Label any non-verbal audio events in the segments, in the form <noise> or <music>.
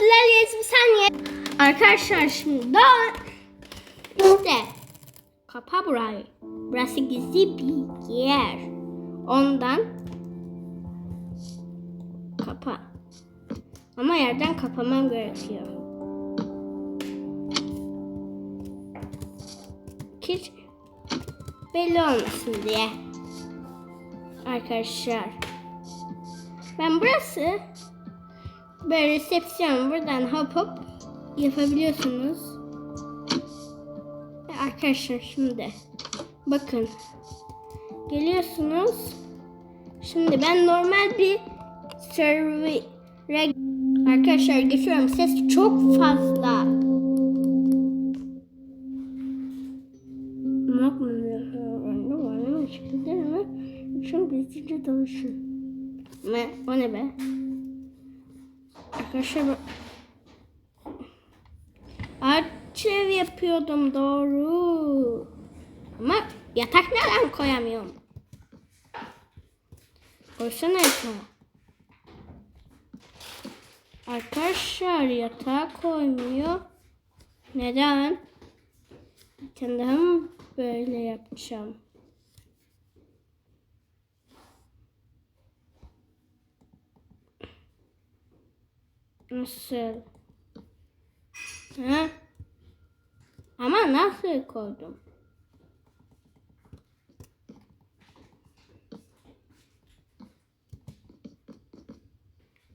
bir saniye. Arkadaşlar şimdi daha işte kapa burayı. Burası gizli bir yer. Ondan kapa. Ama yerden kapamam gerekiyor. Hiç belli olmasın diye. Arkadaşlar. Ben burası böyle resepsiyon buradan hop hop yapabiliyorsunuz. Arkadaşlar şimdi bakın geliyorsunuz. Şimdi ben normal bir server arkadaşlar geçiyorum. Ses çok fazla. Şu gizlice dolaşın. Ne? O ne be? Arkadaşlar. Arçev yapıyordum doğru. Ama yatak neden koyamıyorum? Koysana yatağı. Arkadaşlar yatağı koymuyor. Neden? Bir tane daha mı böyle yapacağım? Nasıl? Ha? Ama nasıl koydum?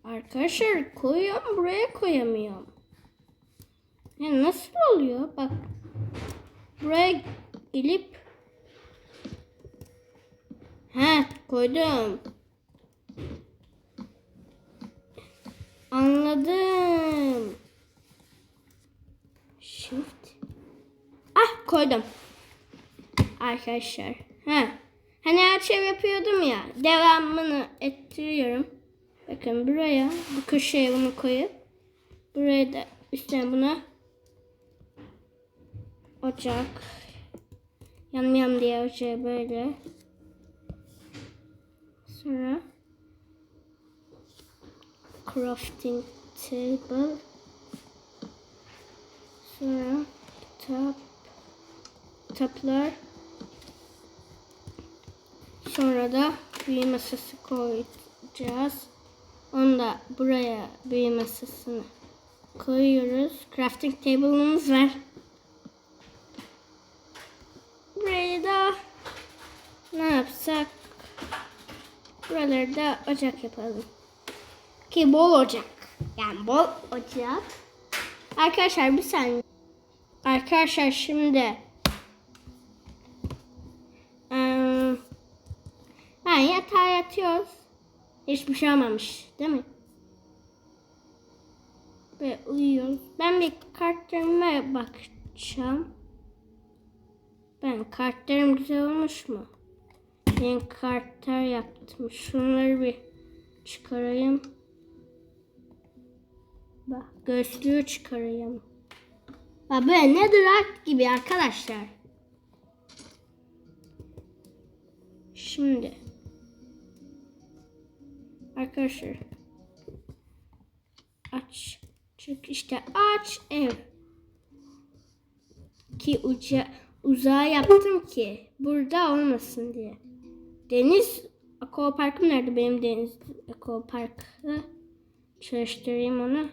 Arkadaşlar koyuyorum buraya koyamıyorum. Ya nasıl oluyor? Bak. Buraya gelip Ha koydum. Anladım. Shift. Ah koydum. Arkadaşlar. Ha. Hani her şey yapıyordum ya. Devamını ettiriyorum. Bakın buraya bu köşeye bunu koyup buraya da üstüne buna ocak yanmayalım diye ocağı böyle sonra crafting table sonra kitap kitaplar sonra da büyü masası koyacağız. Onu da buraya büyü masasını koyuyoruz. Crafting table'ımız var. Buraya da ne yapsak? Buraları da ocak yapalım. Ki bol ocak. Yani bol ocak. Arkadaşlar bir saniye. Arkadaşlar şimdi eee, ben yatağa yatıyoruz. Hiçbir şey olmamış değil mi? Ve uyuyoruz. Ben bir kartlarıma bakacağım. Ben kartlarım güzel olmuş mu? Yeni kartlar yaptım. Şunları bir çıkarayım. Gözlüğü çıkarayım. Bak böyle ne durak gibi arkadaşlar. Şimdi arkadaşlar aç çık işte aç ev ki uca uzağa yaptım ki burada olmasın diye. Deniz aquaparkım nerede benim deniz aquaparkı çalıştırayım onu.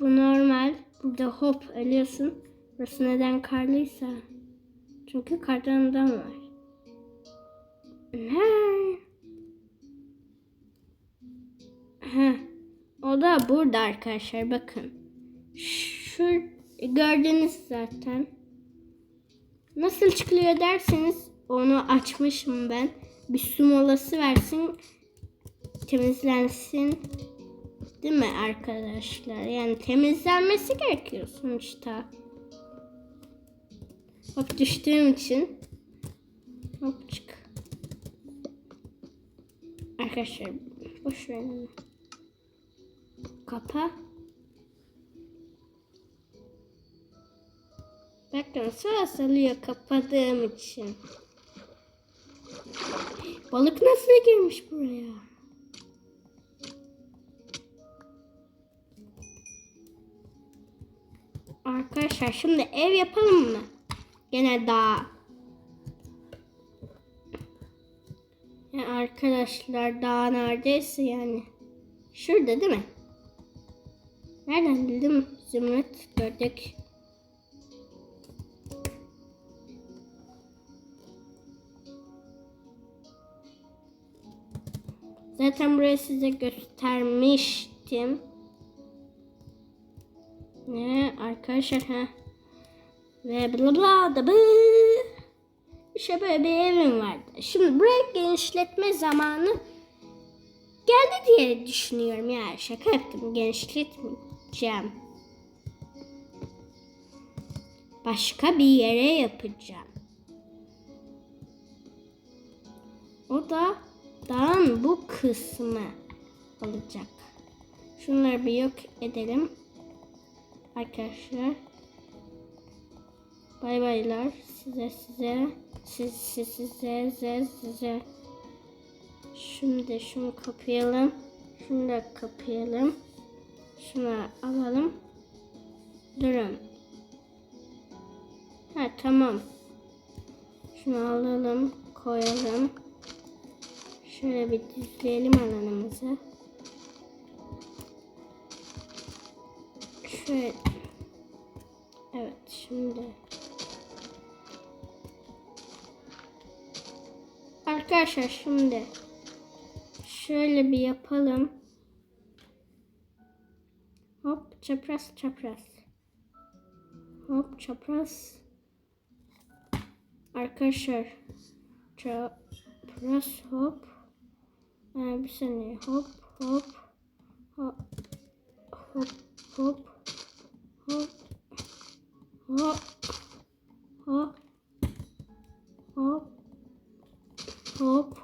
Bu normal. Burada hop eliyorsun. Burası neden karlıysa. Çünkü kardan adam var. Ne? Heh. O da burada arkadaşlar bakın. Şu gördünüz zaten. Nasıl çıkılıyor derseniz onu açmışım ben. Bir su molası versin. Temizlensin. Değil mi arkadaşlar? Yani temizlenmesi gerekiyor sonuçta. Hop düştüğüm için. Hop çık. Arkadaşlar boş verin. Kapa. Bakın su asılıyor kapadığım için. Balık nasıl girmiş buraya? Arkadaşlar şimdi ev yapalım mı? Gene daha. Ya arkadaşlar daha neredeyse yani. Şurada değil mi? Nereden bildim? Zümrüt gördük. Zaten burayı size göstermiştim. Ne arkadaşlar ha. Ve bla bla da bu. İşte böyle bir evim vardı. Şimdi burayı genişletme zamanı geldi diye düşünüyorum ya. Şaka yaptım. Genişletmeyeceğim. Başka bir yere yapacağım. O da dağın bu kısmı olacak. Şunları bir yok edelim. Arkadaşlar. Bay baylar. Size size. Siz, siz, size size size. Şimdi şunu kapayalım. Şunu da kapayalım. Şunu alalım. Durun. Ha tamam. Şunu alalım. Koyalım. Şöyle bir düzleyelim alanımızı. Şöyle. Evet şimdi. Arkadaşlar şimdi. Şöyle bir yapalım. Hop çapraz çapraz. Hop çapraz. Arkadaşlar. Çapraz hop. Ee, bir saniye hop hop. Hop. Hop hop. Hop. Hop. Hop. Hop. Hop.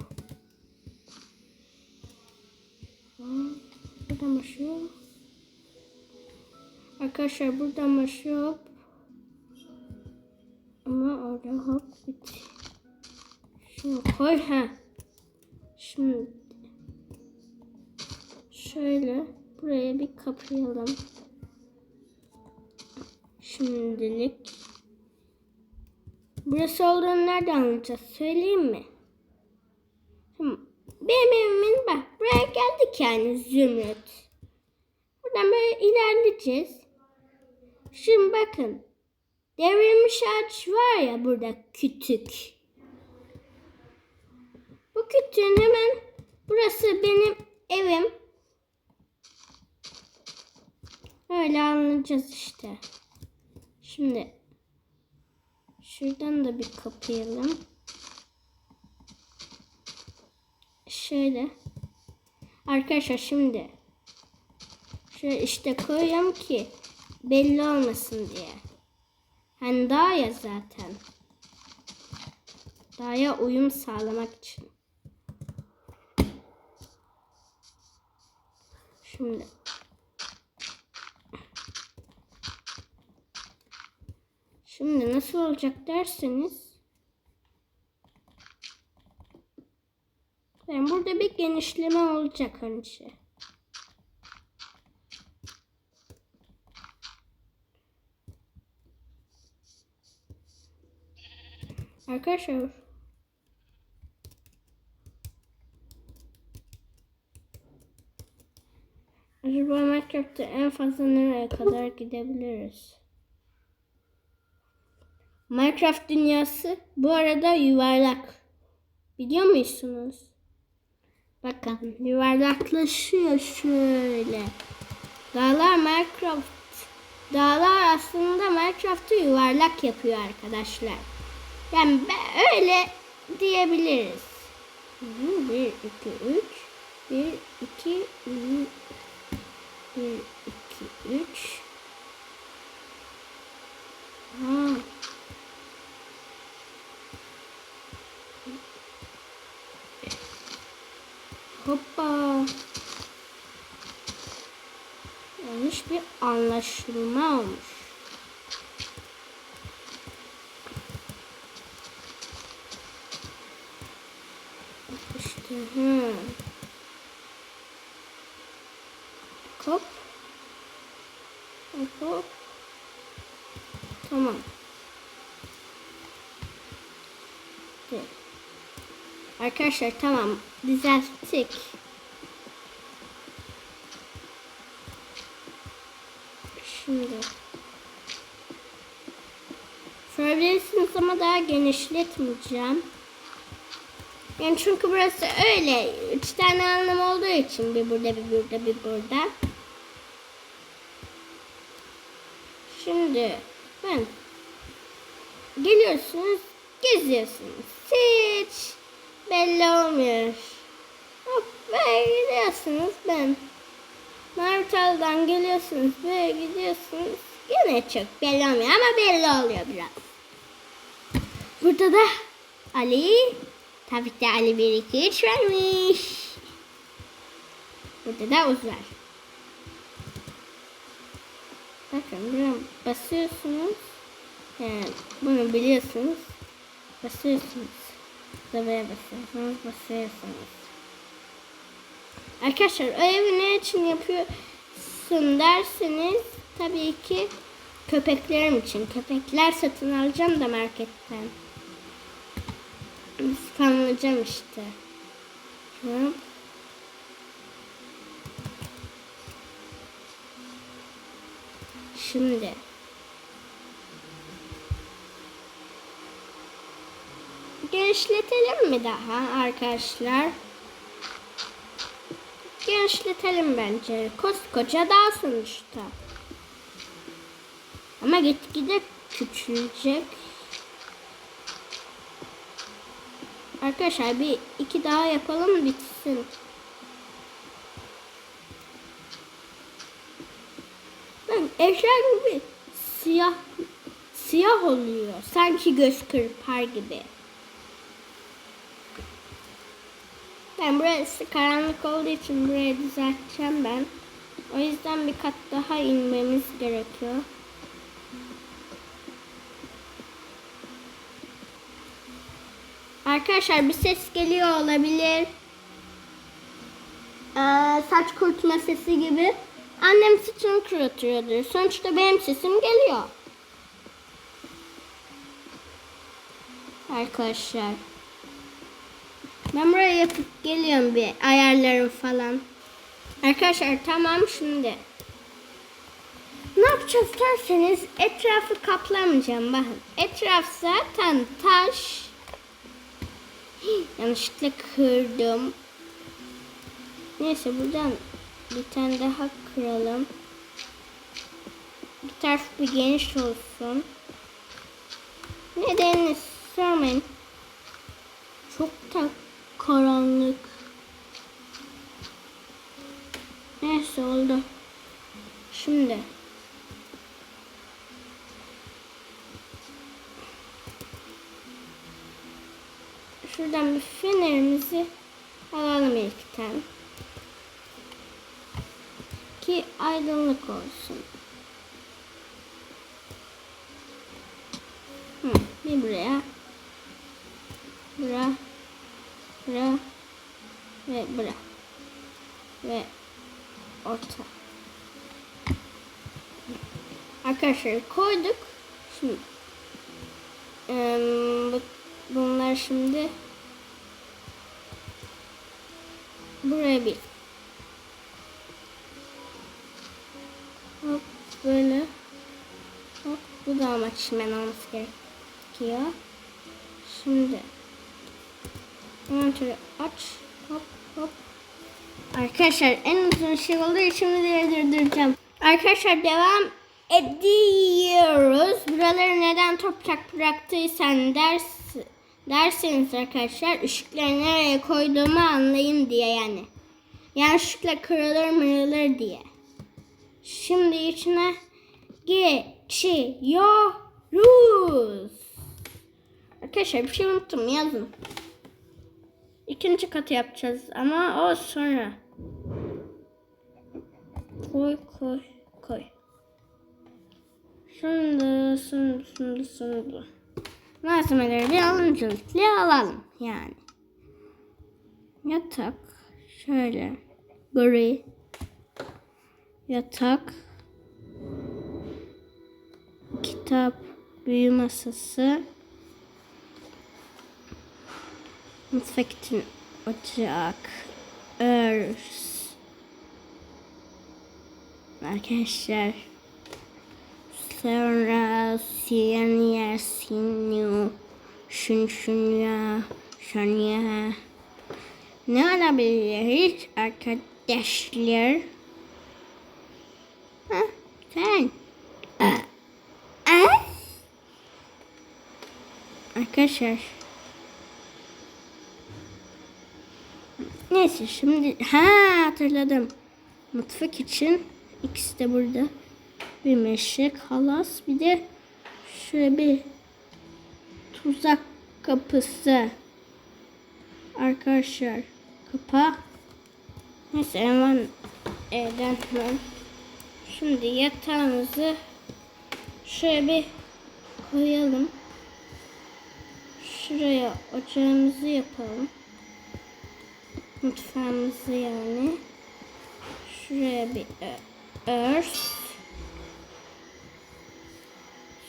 Buradan başlıyor. Arkadaşlar buradan başlıyor. Ama orada hop bit. Şunu koy ha. Şimdi şöyle buraya bir kapayalım. Şimdilik. Burası olduğunu nereden anlayacağız? Söyleyeyim mi? Benim evimin bak buraya geldik yani Zümrüt. Buradan böyle ilerleyeceğiz. Şimdi bakın. Devrilmiş ağaç var ya burada kütük. Bu kütüğün hemen burası benim evim. Öyle anlayacağız işte. Şimdi şuradan da bir kapayalım. Şöyle. Arkadaşlar şimdi şöyle işte koyuyorum ki belli olmasın diye. Hani daha ya zaten. Dağa uyum sağlamak için. Şimdi Şimdi nasıl olacak derseniz yani burada bir genişleme olacak önce. Arkadaşlar Acaba Minecraft'ta en fazla nereye kadar gidebiliriz? Minecraft dünyası bu arada yuvarlak. Biliyor musunuz? Bakın yuvarlaklaşıyor şöyle. Dağlar Minecraft Dağlar aslında Minecraft'ı yuvarlak yapıyor arkadaşlar. Yani öyle diyebiliriz. Bir, iki, üç. Bir, iki, üç. Bir, iki, üç. Ha. Hoppa. Yanlış bir anlaşılma olmuş. İşte hı. Hop. Hop. Tamam. Evet. Arkadaşlar tamam düzelttik. Şimdi sorabilirsiniz ama daha genişletmeyeceğim. Yani çünkü burası öyle. Üç tane anlam olduğu için bir burada bir burada bir burada. Şimdi ben geliyorsunuz geziyorsunuz. Hiç belli olmuyor. Böyle gidiyorsunuz ben. Martal'dan geliyorsunuz böyle gidiyorsunuz. Yine çok belli olmuyor ama belli oluyor biraz. Burada da Ali tabii ki Ali 1 2 3 vermiş. Burada da Uz. Bakın buraya basıyorsunuz. Yani bunu biliyorsunuz. Basıyorsunuz. Buraya basıyorsunuz. Basıyorsunuz. Arkadaşlar o evi ne için yapıyorsun derseniz tabii ki köpeklerim için. Köpekler satın alacağım da marketten. Spamlayacağım işte. Hop. Şimdi. Genişletelim mi daha arkadaşlar? Genişletelim bence. Koskoca dağ sonuçta. Ama gitgide küçülecek. Arkadaşlar bir iki daha yapalım bitsin. Ben eşya gibi siyah siyah oluyor. Sanki göz kırpar gibi. Ben burası karanlık olduğu için burayı düzelteceğim ben. O yüzden bir kat daha inmemiz gerekiyor. Arkadaşlar bir ses geliyor olabilir. Ee, saç kurutma sesi gibi. Annem saçını kurutuyordur. Sonuçta benim sesim geliyor. Arkadaşlar. Ben buraya yapıp geliyorum bir ayarlarım falan. Arkadaşlar tamam şimdi. Ne yapacağız derseniz etrafı kaplamayacağım bakın. Etraf zaten taş. <gasps> Yanlışlıkla kırdım. Neyse buradan bir tane daha kıralım. Bir taraf bir geniş olsun. Nedenini sormayın. Çok da karanlık. Neyse oldu. Şimdi. Şuradan bir fenerimizi alalım ilkten. Ki aydınlık olsun. Hı, bir buraya. Bura. Bura. Ve bura. Ve orta. Arkadaşlar koyduk. Şimdi bu- bunlar şimdi buraya bir hop böyle hop bu da ama çimen olması gerekiyor. Şimdi Enter'ı aç hop hop Arkadaşlar en uzun şey olduğu için videoyu durduracağım. Arkadaşlar devam ediyoruz. Buraları neden toprak bıraktıysan ders, derseniz arkadaşlar ışıkları nereye koyduğumu anlayın diye yani. Yanlışlıkla kırılır mırılır diye. Şimdi içine geçiyoruz. Arkadaşlar bir şey unuttum yazın. İkinci katı yapacağız ama o sonra. Koy koy koy. Şimdi şimdi şimdi şimdi. Malzemeleri bir öncelikle alalım yani. Yatak şöyle gri yatak kitap büyü masası. Mutfak için ocak, örs. Arkadaşlar. Sonra siyan yersin şun şun ya şun ya. Ne olabilir arkadaşlar? Ha, sen. Arkadaşlar. Neyse şimdi ha hatırladım. Mutfak için ikisi de burada. Bir meşe, kalas bir de şöyle bir tuzak kapısı. Arkadaşlar kapa. Neyse hemen evden hemen. Şimdi yatağımızı şöyle bir koyalım. Şuraya ocağımızı yapalım. Mutfağımızı yani. Şuraya bir ö- örs.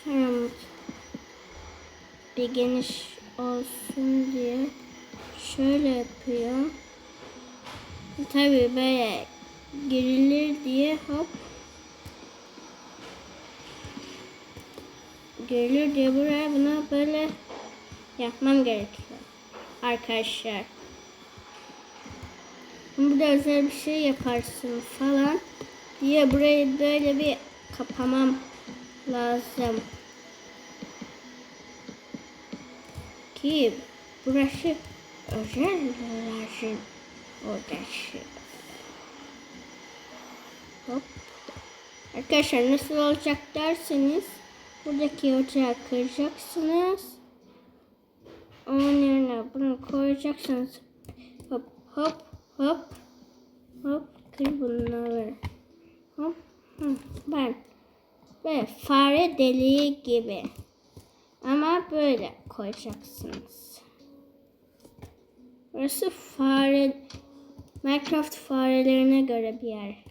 Sonra bir geniş olsun diye şöyle yapıyor. Tabii böyle girilir diye hop girilir diye buraya bunu böyle yapmam gerekiyor. Arkadaşlar. Burada özel bir şey yaparsın falan diye burayı böyle bir kapamam lazım. Ki burası özel lazım odası. Hop. Arkadaşlar nasıl olacak derseniz buradaki ocağı kıracaksınız. Onun yerine bunu koyacaksınız. Hop hop hop hop kır bunları. Hop. Hı, ben böyle fare deliği gibi. Ama böyle koyacaksınız. Burası fare Minecraft farelerine göre bir yer.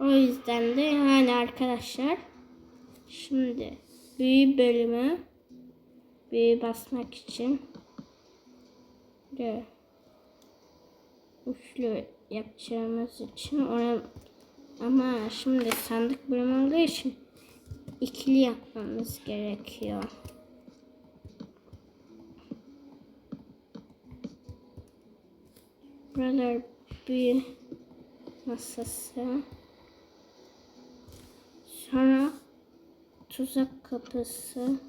O yüzden de yani arkadaşlar şimdi büyü bölümü büyü basmak için de uçlu yapacağımız için ona ama şimdi sandık bölümü olduğu için ikili yapmamız gerekiyor. Buralar büyü masası. Sonra tuzak kapısı.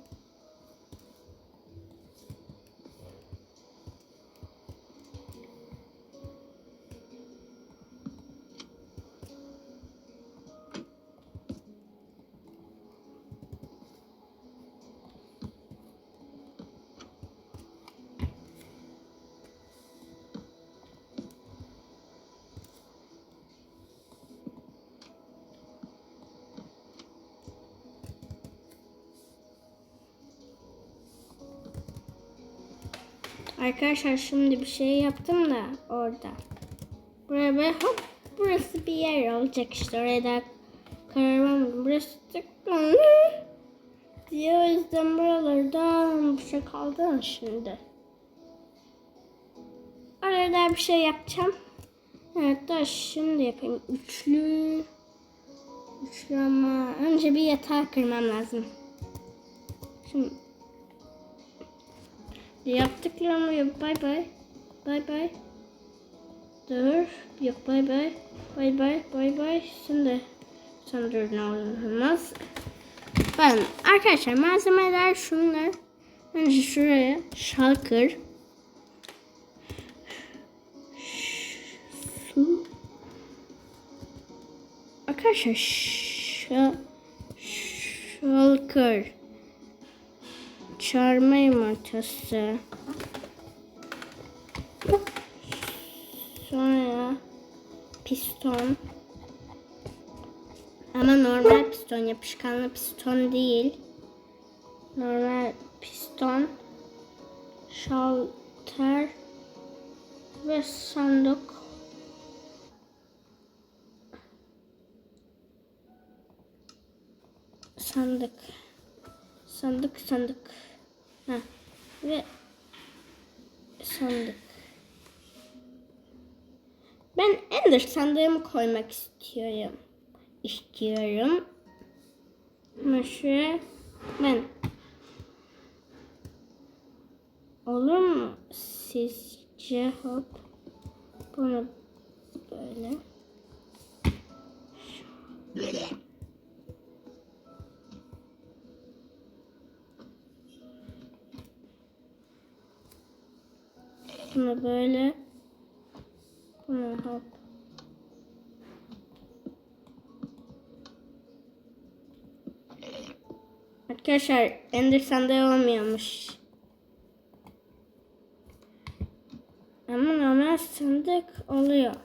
Arkadaşlar şimdi bir şey yaptım da orada. Buraya böyle hop burası bir yer olacak işte oraya da karar vermedim. Burası tıklandı diye o yüzden buralardan bir şey kaldı şimdi. Arada bir şey yapacağım. Evet da şimdi yapayım. Üçlü. Üçlü ama önce bir yatağı kırmam lazım. Şimdi Yaptıklarımı yap. Bay bay. Bay bay. Dur. Yok bay bay. Bay bay. Bay bay. Şimdi dur ne olmaz. Ben arkadaşlar malzemeler şunlar. Önce şuraya şalkır. Su. Arkadaşlar şa, şalkır çarmı yumurtası. Sonra piston. Ama normal piston, yapışkanlı piston değil. Normal piston. Şalter ve sandık. sandık. Sandık sandık. Ha. Ve sandık. Ben Ender sandığımı koymak istiyorum. İstiyorum. Ama şuraya ben Olur mu sizce hop bunu böyle bunu böyle bunu hop Arkadaşlar Ender sandığı olmuyormuş. Ama normal sandık oluyor.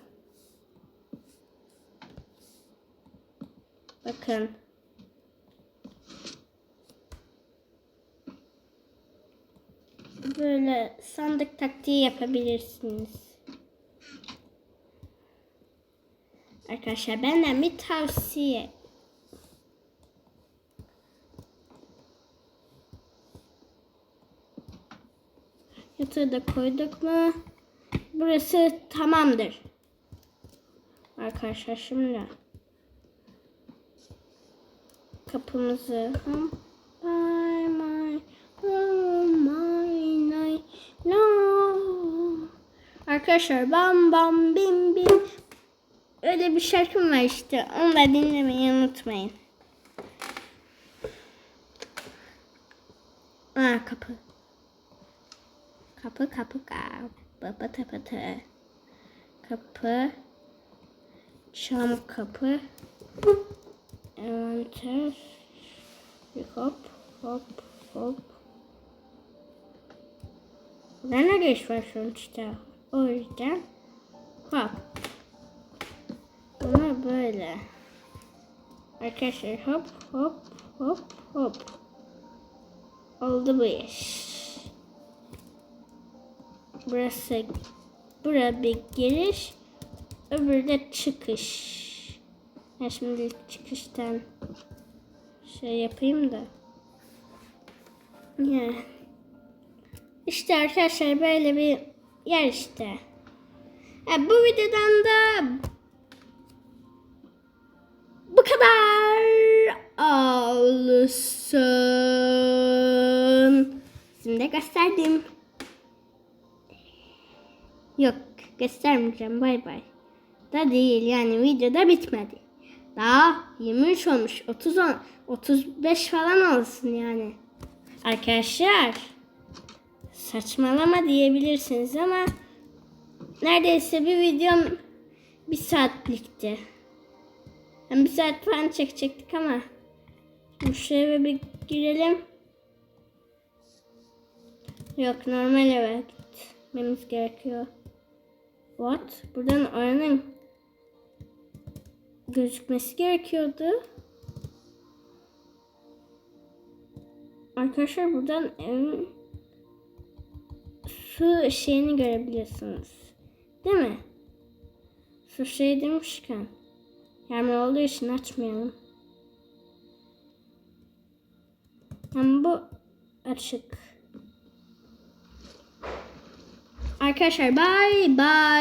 Bakın. Böyle sandık taktiği yapabilirsiniz. Arkadaşlar benden bir tavsiye. Yatağı da koyduk mu? Burası tamamdır. Arkadaşlar şimdi kapımızı Bye night no. Arkadaşlar bam bam bim bim öyle bir şarkım var işte onu da dinlemeyi unutmayın. Aa kapı. Kapı kapı kapı pıtı pıtı. Kapı. Çam kapı. Envanter. Hop hop hop. Burada ne geç var sonuçta? O yüzden hop. Bunu böyle. Arkadaşlar hop hop hop hop. Oldu bu iş. Burası bura bir giriş, öbürü de çıkış. Ben şimdi çıkıştan şey yapayım da. Ya. İşte arkadaşlar böyle bir yer işte. Ha, bu videodan da bu kadar olsun. Şimdi gösterdim. Yok göstermeyeceğim bay bay. Da değil yani videoda bitmedi. Daha 23 olmuş 30 on, 35 falan olsun yani. Arkadaşlar saçmalama diyebilirsiniz ama neredeyse bir videom bir saatlikti. Yani bir saat falan çekecektik ama şimdi şuraya bir girelim. Yok normal eve gitmemiz gerekiyor. What? Buradan oranın gözükmesi gerekiyordu. Arkadaşlar buradan evin su şeyini görebiliyorsunuz. Değil mi? Su şey demişken. Yani olduğu için açmayalım. Ama bu açık. Arkadaşlar bye bye.